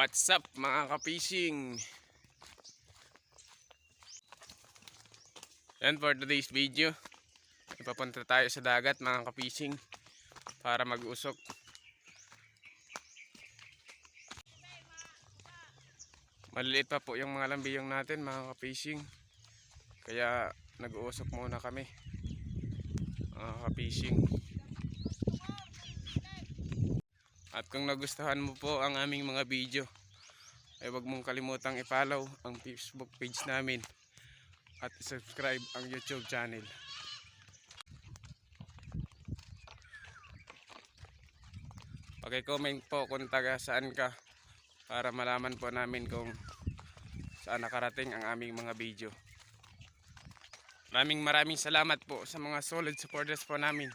What's up mga kapising? And for today's video, ipapunta tayo sa dagat mga kapising para mag-usok. Maliliit pa po yung mga lambiyong natin mga kapising. Kaya nag-uusok muna kami. Mga kapising. At kung nagustuhan mo po ang aming mga video, ay huwag mong kalimutang i-follow ang Facebook page namin at subscribe ang YouTube channel. Paki-comment po kung taga saan ka para malaman po namin kung saan nakarating ang aming mga video. Maraming maraming salamat po sa mga solid supporters po namin,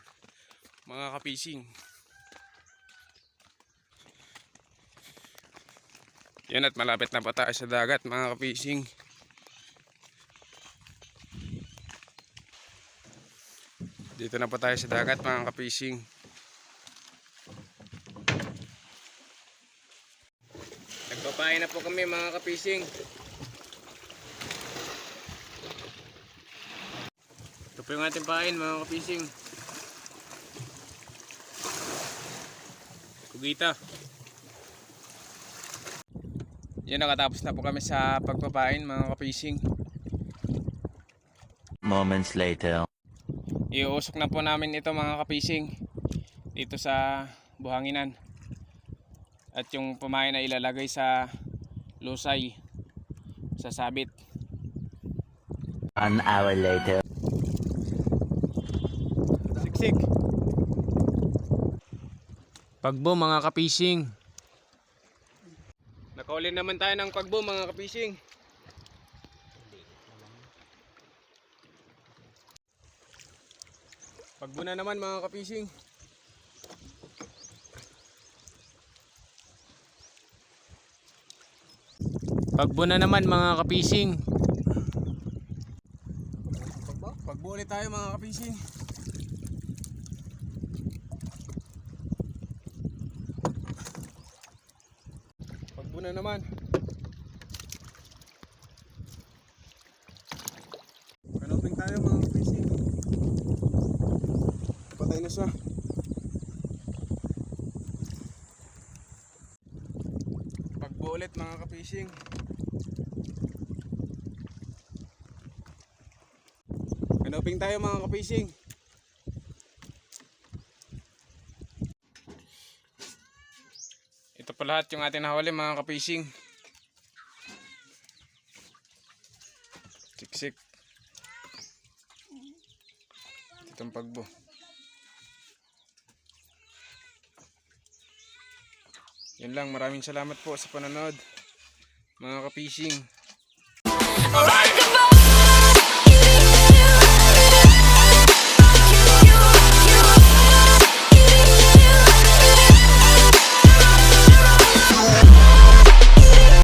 mga kapising. Yan at malapit na tayo sa dagat mga kapising. Dito na po tayo sa dagat mga kapising. Nagpapain na po kami mga kapising. Ito po yung ating pain mga kapising. Kugita. Yan nakatapos na po kami sa pagpapain mga kapising. Moments later. Iuusok na po namin ito mga kapising dito sa buhanginan. At yung pamain na ilalagay sa lusay sa sabit. One hour later. Siksik. Pagbo mga kapising. Nakauli naman tayo ng pagbo mga kapising. Pagbo na naman mga kapising. Pagbo na naman mga kapising. Pagbo? Ulit tayo mga kapising. Na naman. Kanoping tayo mga kapising. Patay na siya. Pagbo ulit mga kapising. Kanoping tayo mga kapising. Ito pa lahat yung ating nahuli mga kapising. Siksik. Itong pagbo. Yan lang, maraming salamat po sa panonood. Mga kapising. Alright,